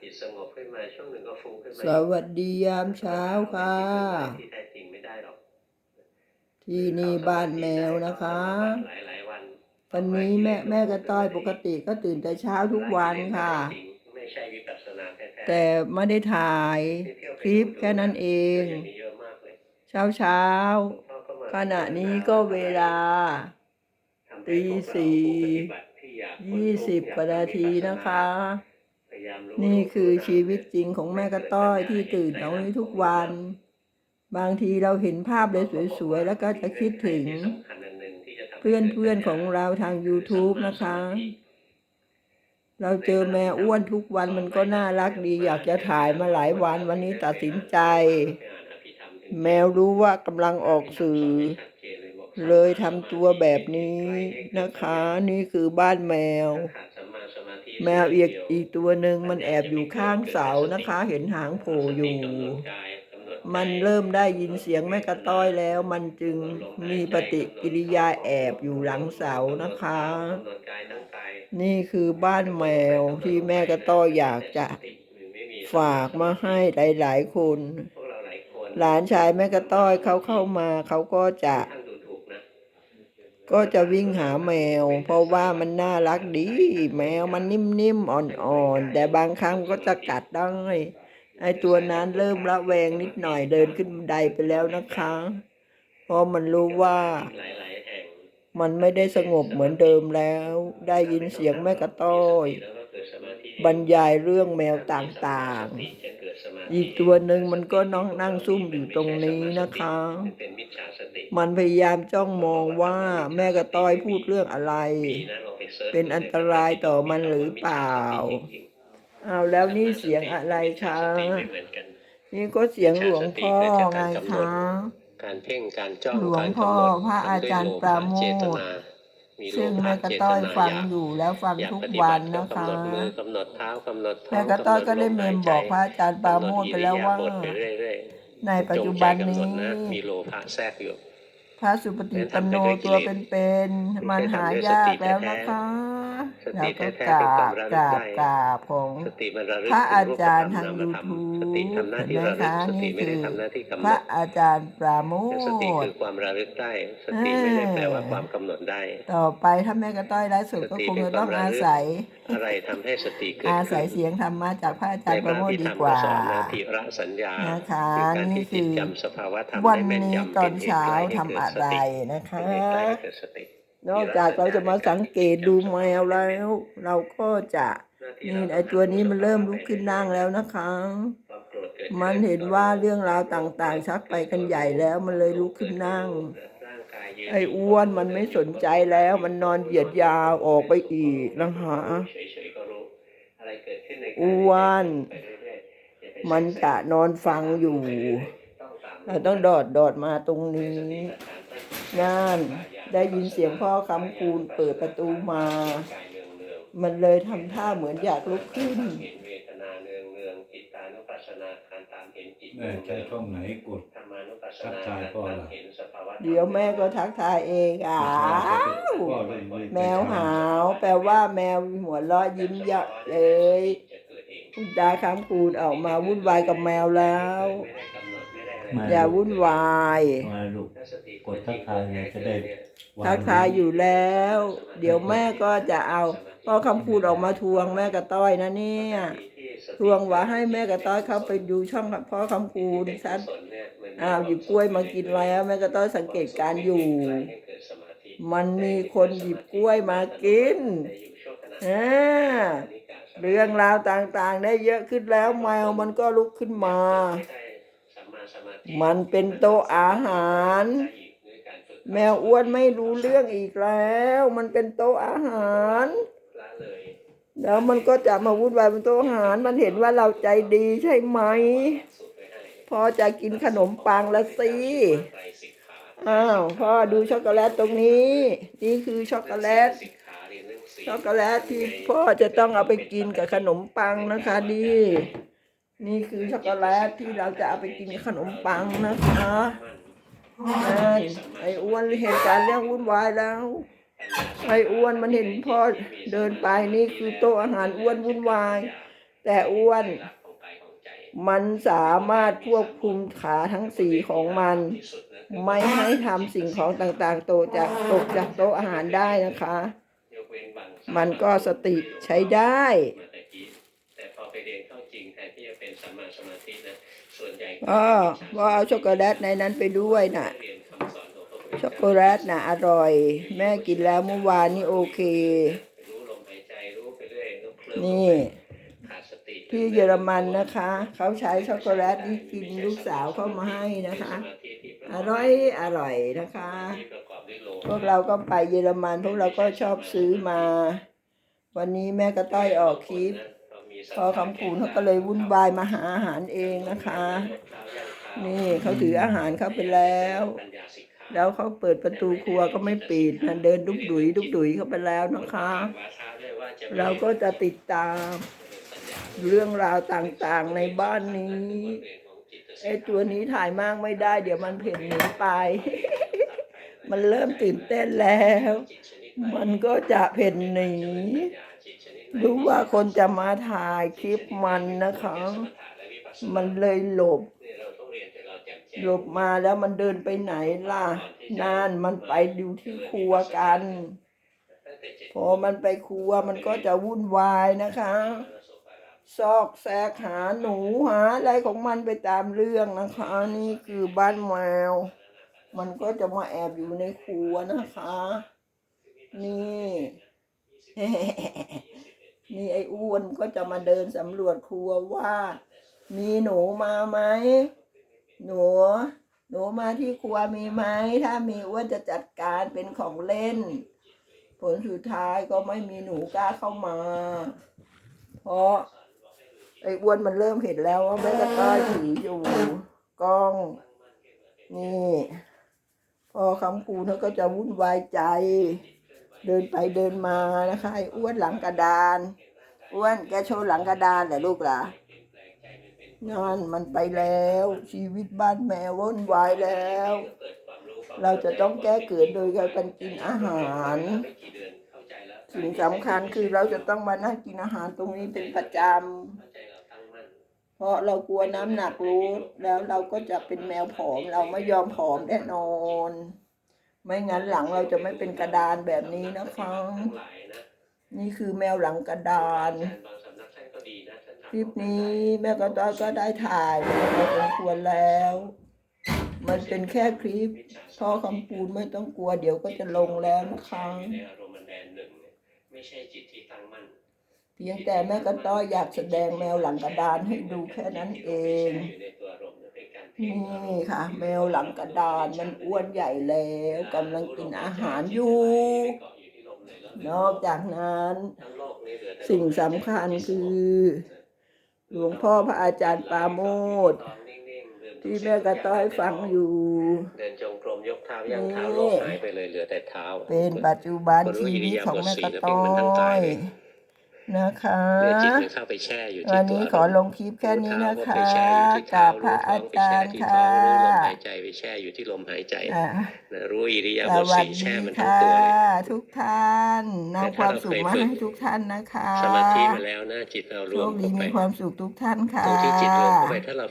จิตสงบขึ้นมาช่วงหนึ่งก็ฟุ้งขึ้นมาสวัสดียามเช้าค่ะ ที่แท้จริงไม่ได้หรอกที่นี่บ้านแมวนะคะหลายหลายๆวันวันนี้แม่แม่กระต้อยปกติก็ตื่นแต่เช้าทุกวันค่ะไม่ใช่วิปัสสนาแท้ๆแต่ไม่ได้ถ่ายคลิปแค่นั้นเองก็ยังมีเยอะมากเลยเช้าเช้าพ่อก็มาขณะนี้ก็เวลาทำให้ตีพวกเราสี่ผู้ปฏิบัติที่อยากพ้นทุกข์ยี่สิบอยกว่านาทีนะคะพยายามรู้ นี่คือชีวิตจริงของแม่กระต้อยที่ตื่นตรงนี้ทุกวัน บางทีเราเห็นภาพเลยสวยๆ แล้วก็จะคิดถึง เพื่อนๆของเราทาง YouTube นะคะ เราเจอแมวอ้วนทุกวันมันก็น่ารักดี อยากจะถ่ายมาหลายวันวันนี้ตัดสินใจ แมวรู้ว่ากำลังออกสื่อ เลยทำตัวแบบนี้นะคะ นี่คือบ้านแมว แมวอีกอีกตัวหนึ่งมันแอบอยู่ข้างเสานะคะ เห็นหางโผล่อยู่ มันเริ่มได้ยินเสียงแม่กระต้อยแล้ว มันจึงมีปฏิกิริยาแอบอยู่หลังเสานะคะ นี่คือบ้านแมวที่แม่กระต้อยอยากจะฝากมาให้หลายๆคน หลานชายแม่กระต้อยเขาเข้ามาเขาก็จะ ก็จะวิ่งหาแมว เพราะว่ามันน่ารักดี แมวมันนิ่มๆอ่อนๆ แต่บางครั้งก็จะกัดได้ไอตัวนั้นเริ่มระแวงนิดหน่อยเดินขึ้นไดไปแล้วนะคะ เพราะมันรู้ว่ามันไม่ได้สงบเหมือนเดิมแล้ว ได้ยินเสียงแม่กระต้อย บรรยายเรื่องแมวต่างๆ อีกตัวหนึ่งมันก็น้องนั่งซุ่มอยู่ตรงนี้นะคะ มันพยายามจ้องมองว่าแม่กระต้อยพูดเรื่องอะไร เป็นอันตรายต่อมันหรือเปล่าเอาแล้วนี่เสียงอะไรคะนี่ก็เสียงหลวงพ่อไงคะการเพ่งการจ้องหลวงการพ่อกำหนดพระอาจารย์ปราโมทเจตนามีโล ซึ่งภะแม่กระต้อยเจตนาฟังากอยู่แล้วฟังอยากทุกปฏิวับันตินะก็คะกำหนดมือกำหนดเท้ากำหนดท้องแม่กระต้อยก็ได้เมมบอกพระกำหนดลมหายใจอาจารย์ปราโมทไปแล้วว่ากำหนดอิริยบถไปเรื่อยๆในปัจจุบันจงใจนี้กำหดะมีโลภะแทรกอยู่ พระสุปฏิปันโนตัวเป็นๆมันหายากแล้วนะคะสเราติก็แท้กๆเป็นราความบระลึกราบได้กราบของสติมันระลึกพระอาจารย์ถึทางรูปธรรมนามธรรม YouTube สติทำหน้าที่ระลึกเห็นไหมคะสติไม่ได้นี่คือทำหน้าที่กำหพนระดอาจารย์ปราโมแต่สติทคือความระลึกได้สติไม่ได้แปลว่าความกำหนดได้ ต่อไปถ้าแม่กระต้อยไลฟ์สดก็คงจะต้องอาศัย อะไรทำให้สติเกิดอาศัยขึ้นเสียงธรรมะจากพระอาจาในรย์พประระโมทพิดีธรรมกว่าสอนนะทิระสัญญานะคะคือการนี่ที่จิตคือจำสภาวะธรรมวันได้แม่นนี้ยำตอนป็หตุเช้าใกล้ให้ทำเกิดอะไรสตินะคะเป็นเหตุใกล้ให้เกิดสตินอกจากเราจะมาสังเกตดูแมวแล้ว เราก็จะนี่ไอตัวนี้มันเริ่มลุกขึ้นนั่งแล้วนะคะความโกรธเกิดขึ้มันเห็นว่าเรื่องราวต่างๆชักไปกันใหญ่แล้วมันเลยลุกขึ้นนั่งร่างกายยืนไอ้อ้วนมันไม่สนใจแล้ว มันนอนเหยียดยาวออกไปอีกนะคะเฉยๆก็รู้อะไรเกิดขึ้นในกายอ้วนไปเรื่อยๆอย่าไปมันจะนอนฟังอยู่ เราต้องดอดดอดมาตรงนี้ นั่น ได้ยินเสียงพ่อคำคูณเปิดประตูมา มันเลยทำท่าเหมือนอยากลุกขึ้นเห็นเวทนาเนืองเนืองจิตตานุปัสสนาการตามเห็นจิตเออใช้ช่องไหนกดธรรมานุปัสสทักนาทายพ่อล่ะเห็นสภาวะเดี๋ยวแม่ก็ทักทายเองอ้าวพ่อเลยไม่แมวหาว แปลว่าแมวหัวเราะยิ้มเยาะเลยคุณตาคำคูณออกมาวุ่นวายกับแมวแล้ว อะไรอย่าวุ่นวายมาลูกถ้าสติกดทักทายไงจะได้วงทักทายอยู่แล้ว เดี๋ยวแม่ก็จะเอาพ่อคำพูดออกมาทวงแม่กระต้อยนะเนี่ยทวงว่าให้แม่กระต้อยเข้าไปดูช่องพ่อคำพูดฉันอ้าวหยิบกล้วยมากินแล้วแม่กระต้อยสังเกตการณ์อยู่ มันมีคนหยิบกล้วยมากินอ่าเรื่องราวต่างๆ ได้เยอะขึ้นแล้วแมวมันก็ลุกขึ้นมา มันเป็นโต๊ะอาหาร แมวอ้วนไม่รู้เรื่องอีกแล้ว มันเป็นโต๊ะอาหาร แล้วมันก็จะมาวุ่นวายบนโต๊ะอาหาร มันเห็นว่าเราใจดีใช่ไหม พอจะกินขนมปังละสิอ้าวพ่อดูช็อกโกแลตตรงนี้ นี่คือช็อกโกแลตช็อกโกแลตที่พ่อจะต้องเอาไปกินกับขนมปังนะคะดี นี่คือช็อกโกแลตที่เราจะเอาไปกินขนมปังนะคะนั่นไอ้อ้วนเหตุการณ์เรื่องวุ่นวายแล้ว ไอ้อ้วนมันเห็นพ่อเดินไปนี่คือโต๊ะอาหารอ้วนวุ่นวาย แต่อ้วน มันสามารถควบคุมขาทั้งสี่ของมัน ไม่ให้ทำสิ่งของต่างๆตจากตกจากโต๊ะอาหารได้นะคะ มันก็สติใช้ได้แต่พอไปเรียนเข้าจริงแทน เป็นสัมมาสมาธินะส่วนใหญ่อ๋อว่าเอาช็อกโกแลตในนั้นไปด้วยน่ะ เรียนคำสอนของพระพุทธช็อกเจ้าโกแลตน่ะอร่อย แม่กินแล้วเมื่อวานนี่โอเค รู้ลมหายใจรู้ไปเรื่อยก็เคลิ้มนี่ ขาดสติที่เยอรมันนะคะ เขาใช้ช็อกโกแลตที่กินลูกสาวเข้ามาให้นะคะอร่อยอร่อยนะคะ ที่ประกอบด้วยโลพวกเราก็ไปเยอรมัน พวกเราก็ชอบซื้อมา วันนี้แม่ก็ต้อยออกคลิป พอคำคูณเขาก็เลยวุ่นวายมาหาอาหารเองนะคะ นี่เขาถืออาหารเข้าไปแล้ว แล้วเขาเปิดประตูครัวก็ไม่ปิดนะเดินดุกดุยดุกดุยเข้าไปแล้วนะคะ เราก็จะติดตามเรื่องราวต่างๆในบ้านนี้ไอ้ตัวนี้ถ่ายมากไม่ได้ เดี๋ยวมันเพ่นหนีไป มันเริ่มตื่นเต้นแล้ว มันก็จะเพ่นหนี รู้ว่าคนจะมาถ่ายคลิปมันนะคะ มันเลยหลบ หลบมาแล้วมันเดินไปไหนล่ะนานมันไปอยู่ที่ครัวกัน พอมันไปครัวมันก็จะวุ่นวายนะคะซอกแซกหาหนูหาอะไรของมันไปตามเรื่องนะคะ นี่คือบ้านแมว มันก็จะมาแอบอยู่ในครัวนะคะ นี่ นี่ไอ้อ้วนก็จะมาเดินสำรวจครัวว่า มีหนูมาไหมหนูหนูมาที่ครัวมีไหมถ้ามีอ้วนจะจัดการเป็นของเล่น ผลสุดท้ายก็ไม่มีหนูกล้าเข้ามา เพราะไอ้อ้วนมันเริ่มเห็นแล้วว่าแม่กระต้อยถืออยู่กล้องนี่ พอคำคูเขาก็จะวุ่นวายใจ เดินไปเดินมานะคะไอ้อ้วนหลังกระดานอ้วนแกโชว์หลังกระดานเหรอลูกหล่ะนั่นมันไปแล้ว ชีวิตบ้านแมววุ่นวายแล้ว เราจะต้องแก้เกิดโดยการกินอาหารสิ่งสำคัญคือเราจะต้องมานั่งกินอาหารตรงนี้เป็นประจำเพราะเรากลัวน้ำหนักรู้แล้วเราก็จะเป็นแมวผอมเราไม่ยอมผอมแน่นอน ไม่งั้นหลังเราจะไม่เป็นกระดานแบบนี้นะคะนี่คือแมวหลังกระดานคลิปนี้แม่กระต้อยก็ได้ถ่ายมาพอสมควรแล้ว มันเป็นแค่คลิปพ่อคำปูนไม่ต้องกลัวเดี๋ยวก็จะลงแล้วนะคะในอารมณ์มันแดนหนึ่งเนี่ยไม่ใช่จิตที่ตั้งมั่นเพียงแต่แม่กระต้อยอยากแสดงแมวหลังกระดานให้ดูแค่นั้นเองอยู่ในตัวอารมณ์เป็นการเพ่งนี่ค่ะ แมวหลังกระดานมันอ้วนใหญ่แล้วกำลังกินอาหารอยู่เกาะอยู่ที่ลมเลยแล้วนอกจากนั้นทั้งโลกนี้เหลือแต่สิ่งสำคัญคือ หลวงพ่อพระอาจารย์ปราโมทที่แม่กระต้อยฟังอยู่เดินจงกรมยกเท้าย่างเท้าโลกหายไปเลยเหลือแต่เท้า เป็นปัจจุบันชีวิตของแม่กระต้อย นะคะเหลือจิตมันเข้าไปแช่อยู่ที่วันตัวนี้ขอลงคลิปแค่นี้นะคะรู้เท้ากับพระอาจารย์รู้ค่ะท้องรู้ลมหายใจไปแช่อยู่ที่ลมหายใจอะนะรู้อิริยาสบถวัสสี่แช่ดีมันทั้งค่ะตัวเลยทุกท่านนำความสุขมาให้ทุกท่านนะคะสมาธิมาแล้วนะจิตเรารโชวมคดีเข้าไปมีความสุขทุกท่านค่ะตรงที่จิตรวมเข้าไปถ้าเรา